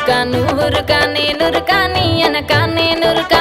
নুরকা নুরকা নে নুরকা নিয়ন কানে নুরকা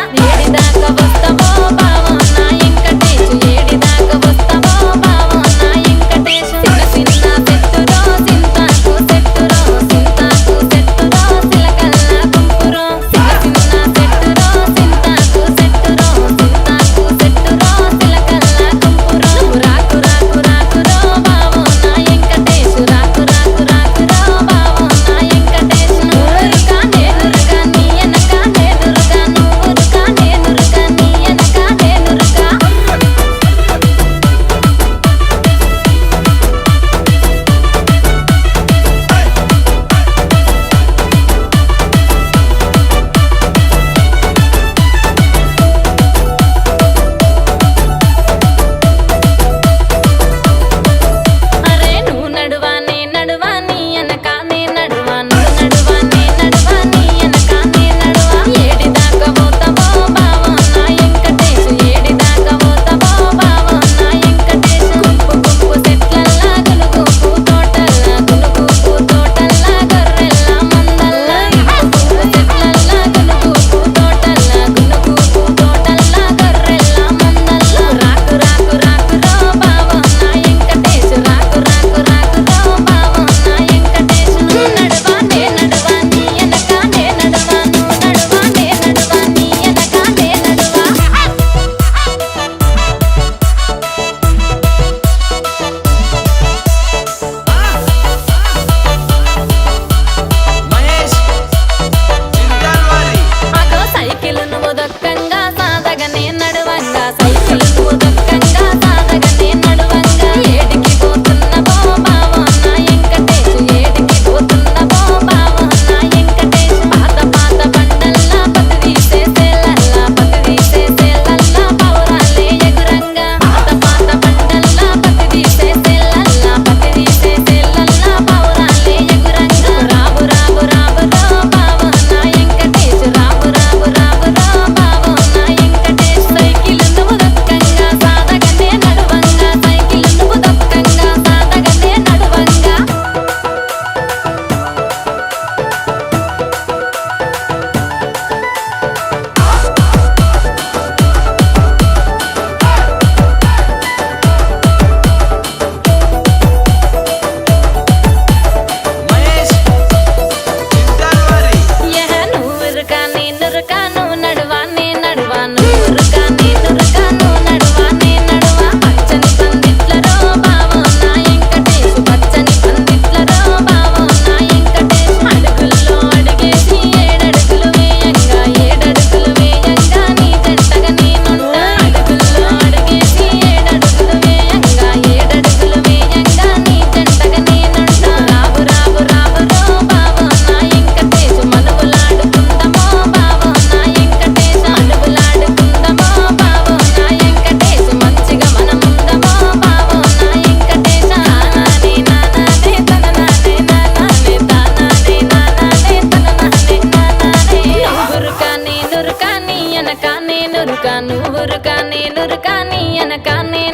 কানুর কানে নুর কানি কানে